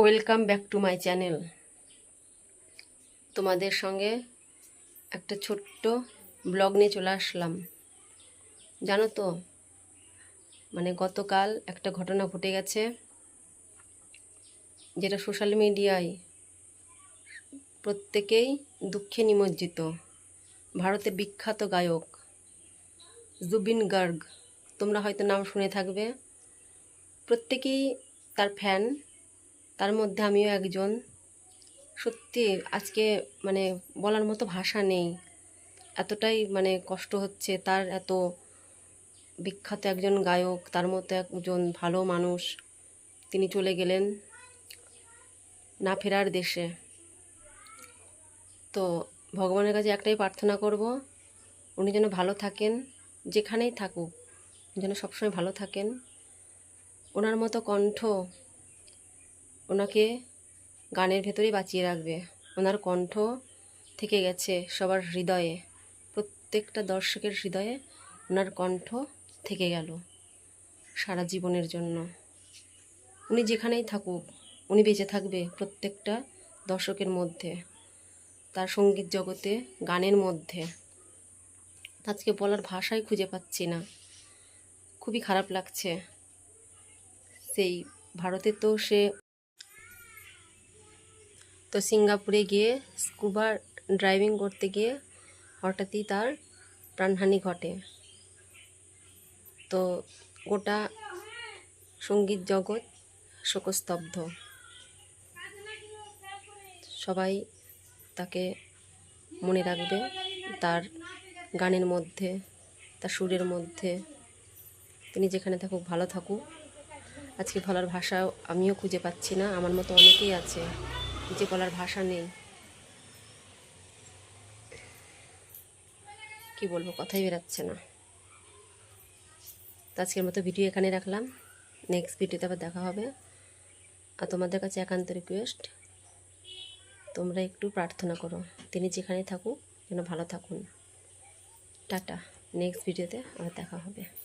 Welcome back to my channel তোমাদের সঙ্গে একটা ছোট্ট ব্লগ নিয়ে চলে আসলাম। জানো তো মানে গতকাল একটা ঘটনা ঘটে গেছে, যেটা সোশ্যাল মিডিয়ায় প্রত্যেকেই দুঃখে নিমজ্জিত। ভারতের বিখ্যাত গায়ক জুবিন গার্গ, তোমরা হয়তো নাম শুনে থাকবে। প্রত্যেকেই তার ফ্যান তার মধ্যে আমিও একজন। সত্যি আজকে মানে বলার মতো ভাষা নেই। এতটাই মানে কষ্ট হচ্ছে তার এত বিখ্যাত একজন গায়ক, তার মতো একজন ভালো মানুষ। তিনি চলে গেলেন না ফেরার দেশে। তো ভগবানের কাছে একটাই প্রার্থনা করব, উনি যেন ভালো থাকেন, যেখানেই থাকুক, যেন সবসময় ভালো থাকেন। ওনার মতো কণ্ঠ ওনাকে গানের ভেতরেই বাঁচিয়ে রাখবে। ওনার কণ্ঠ থেকে গেছে সবার হৃদয়ে। প্রত্যেকটা দর্শকের হৃদয়ে ওনার কণ্ঠ থেকে গেল সারা জীবনের জন্য। উনি যেখানেই থাকুক, উনি বেঁচে থাকবে প্রত্যেকটা দর্শকের মধ্যে, তার সংগীত জগতে, গানের মধ্যে। আজকে বলার ভাষাই খুঁজে পাচ্ছি না। খুবই খারাপ লাগছে। সেই ভারতে তো সে তো সিঙ্গাপুরে গিয়ে স্কুবা ড্রাইভিং করতে গিয়ে হঠাৎই তার প্রাণহানি ঘটে। তো গোটা সংগীত জগৎ শোকস্তব্ধ। সবাই তাকে মনে রাখবে, তার গানের মধ্যে, তার সুরের মধ্যে। তিনি যেখানে থাকুক, ভালো থাকুক। আজকে বলার ভাষা আমিও খুঁজে পাচ্ছি না, আমার মতো অনেকেই আছে। যে বলার ভাষা নেই। কি বলব, কথাই বেরাচ্ছে না। তো আজকের মতো ভিডিও এখানে রাখলাম। নেক্সট ভিডিওতে আবার দেখা হবে। আর তোমাদের কাছে একান্ত রিকোয়েস্ট তোমরা একটু প্রার্থনা করো। তিনি যেখানে থাকুক, যেন ভালো থাকুন। টাটা। নেক্সট ভিডিওতে আবার দেখা হবে।